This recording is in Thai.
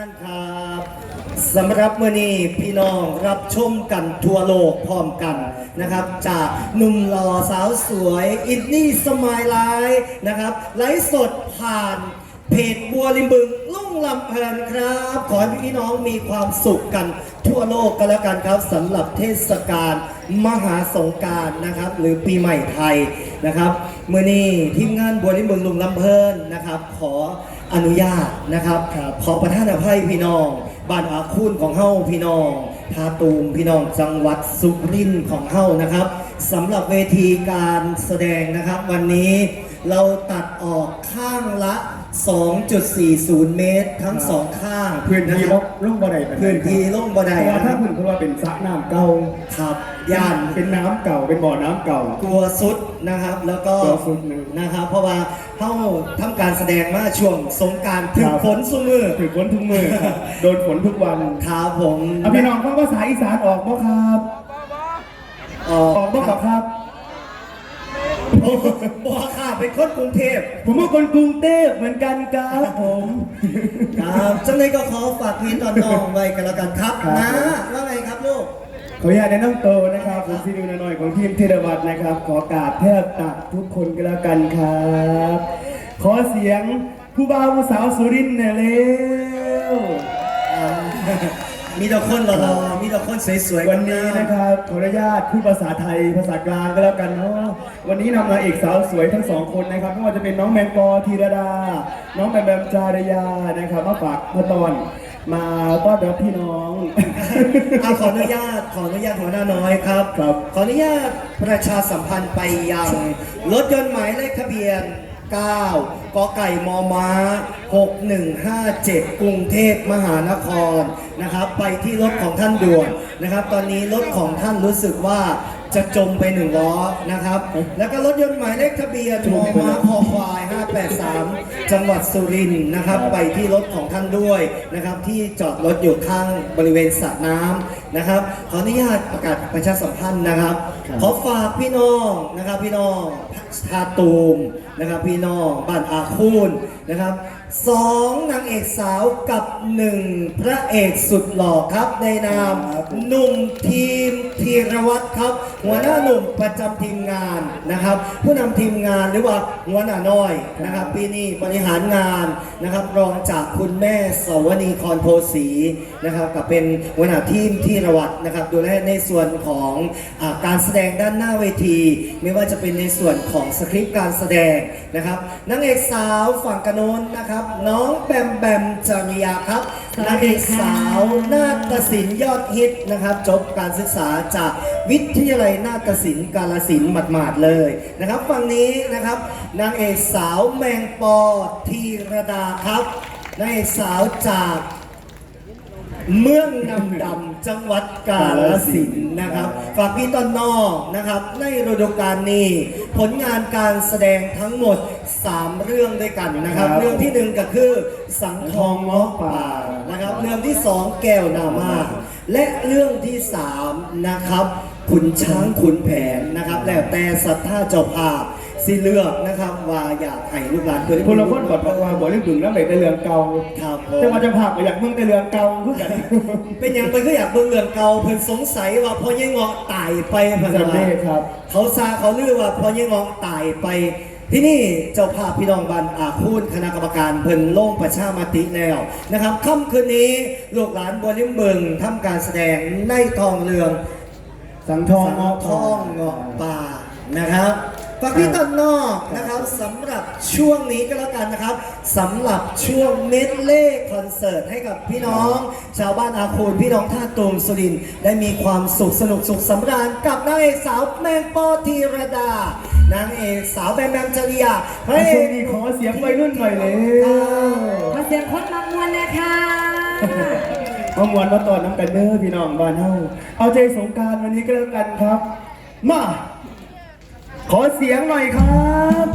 านครับสำหรับเมื่อนี้พี่น้องรับชมกันทั่วโลกพร้อมกันนะครับ จากหนุ่มหล่อสาวสวย อินนี่สมายไลฟ์นะครับ ไลฟ์สดผ่านเพจบัวริมบึงลุ่งลำเพลินครับ ขอให้พี่น้องมีความสุขกันทั่วโลกกันแล้วกันครับสำหรับเทศกาลมหาสงการนะครับ หรือปีใหม่ไทยนะครับเมื่อนี้ทีมงานบัวริมบึงลุงลำเพลินนะครับ ขอ อนุญาตนะครับขอประทานอภัยพี่น้อง บ้านอาคูนของเฮาพี่น้องทาตูมพี่น้องจังหวัดสุรินทร์ของเฮานะครับสำหรับเวทีการแสดงนะครับวันนี้ เราตัดออกข้างละ 2.40 เมตร ทั้งสองข้างพื้นที่ะคลรับลุ่งบ่ได้ปานใดพื้นที่ล่งบ่เพได้ราะว่านะคถ้ารับพื้นเพราะว่าเป็นสระน้ำเก่าครับย่านเป็นน้ำเก่าเป็นบ่อน้ำเก่ากลัวสุดนะครับ แล้วก็กลัวสุดนะนะครับ เพราะว่าเฮาทำการแสดงมาช่วงสงกรารถึงครับฝนสุมือถือฝนทุกมือครับโดนฝนทุกวันครับผมเอาพี่น้องฟังภาษาอีสานออกบ่ครับออกออกบ่ครับครั บโอ้บอกค่ะเป็นคนกรุงเทพ ผมเป็นคนกรุงเทพเหมือนกันครับผมครับจังเลยก็ขอฝากพี่ตอนน้องไว้กันแล้วกันครับนะว่าไงครับลูกขออนุญาตแนะนำตัวนะครับผมซีนิวนหน่อยของทีมเทเลวัตนะครับ ขอกราบแทบตักทุกคนกันแล้วกันครับ ขอเสียงผู้บ่าวผู้สาวสุรินทร์หน่อยเร็ว มีแต่คนหล่อๆมีแต่คนสวยๆวันนี้นะครับขออนุญาตพูดภาษาไทยภาษากลางก็แล้วกันเนาะวันนี้นำนางเอกสาวสวยทั้งสองคนนะครับไม่ว่าจะเป็นน้องแมงปอธีรดา น้องแบมแบมจารยานะครับมาฝากมาตอนมาต้อนรับพี่น้องเอาขออนุญาตขออนุญาตหัวหน้าน้อยครับครับ ขออนุญาตประชาสัมพันธ์ไปยังรถยนต์หมายเลขทะเบียน 9กไก่มอม้า 6157 กรุงเทพมหานครนะครับ ไปที่รถของท่านด่วนนะครับ ตอนนี้รถของท่านรู้สึกว่าจะจมไปหนึ่งล้อนะครับ แล้วก็รถยนต์หมายเลขทะเบียนมอม้าคอควาย 583 จังหวัดสุรินทร์นะครับ ไปที่รถของท่านด้วยนะครับ ที่จอดรถอยู่ข้างบริเวณสระน้ำ นะครับ ขออนุญาตประกาศประชาสัมพันธ์นะครับครับ ขอฝากพี่น้องนะครับพี่น้องทาตูมนะครับพี่น้องบ้านอาคูนนะครับสองนางเอกสาวกับหนึ่งพระเอกสุดหล่อครับในนามหนุ่มทีมธีรวัตรครับ หัวหน้าหนุ่มประจำทีมงานนะครับ ผู้นำทีมงานหรือว่าหัวหน้าน้อยนะครับปีนี้บริหารงานนะครับรองจากคุณแม่สวนีคอนโพสีนะครับกับเป็นหัวหน้าทีมธีรวัตรนะครับดูแลในส่วนของอการแสดงด้านหน้าเวที ไม่ว่าจะเป็นในส่วนของสคริปต์การแสดงนะครับนางเอกสาวฝั่งกระโนนนะครับ น้องแบมแบมจริยาครับนางเอกสาวนาฏศิลป์ยอดฮิตนะครับ จบการศึกษาจากวิทยาลัยนาฏศิลป์กาลสินหมาดๆเลยนะครับฝั่งนี้นะครับนางเอกสาวแมงปอธีรดาครับนางเอกสาวจากเมืองนำดำ จังหวัดกาฬสินธุ์นะครับ ฝากพี่ต้นนอกนะครับ ในฤดูกาลนี้ ผลงานการแสดงทั้งหมด 3 เรื่องด้วยกันนะครับ ครับ เรื่องที่หนึ่งก็คือสังทองเงาะป่านะครับ เรื่องที่สองแก้วนามาและเรื่องที่สามนะครับขุนช้างขุนแผนนะครับ แล้วแต่ศรัทธาเจ้าภาพ สิเลือกนะครับว่าอยากให้ลูกหลานเพื่อนคนละคนกดบอกว่าบ่เรื่องดึงแล้วไปแต่เรื่องเก่าครับผมจะมาจะพาไปอยากเมืองแต่เรื่องเก่าคือกันเป็นอย่างไปก็อยากเบิ่งเรื่องเก่าเพิ่นสงสัยว่าพ่อยังเงาะตายไปพะจำได้นะครับ เขาซาเขาลือว่าพ่อยังเงาะตายไป ที่นี่เจ้าภาพพี่น้องบันอาคูนคณะกรรมการเพิ่นลงประชามติแล้วนะครับค่ำคืนนี้ลูกหลานบัวลิมเบิงทำการแสดงในทองเรือง สังทองสังเงาะทองเงาะป่านะครับ ฝากพี่ต้นนอกนะครับสำหรับช่วงนี้ก็แล้วกันนะครับสำหรับช่วงเมดเล่คอนเสิร์ตให้กับพี่น้อง ชาวบ้านอาคูนพี่น้องท่าตูมสุรินทร์ได้มีความสุขสนุกสุขสำราญกับนางเอกสาวแมงปอธีรดานางเอกสาวแบมแบมจริยาพระเอช่วงกนี้ขอเสียงวัยรุ่นหน่อยเลยขอเสียงคนมักมวนเลยค่ะมามวนมาตอนน้ำกันเด้อพี่น้องบ้านเฮาเอาใจสงกรารวันนี้ก็แล้วกันครับ มา ขอเสียงหน่อยครับ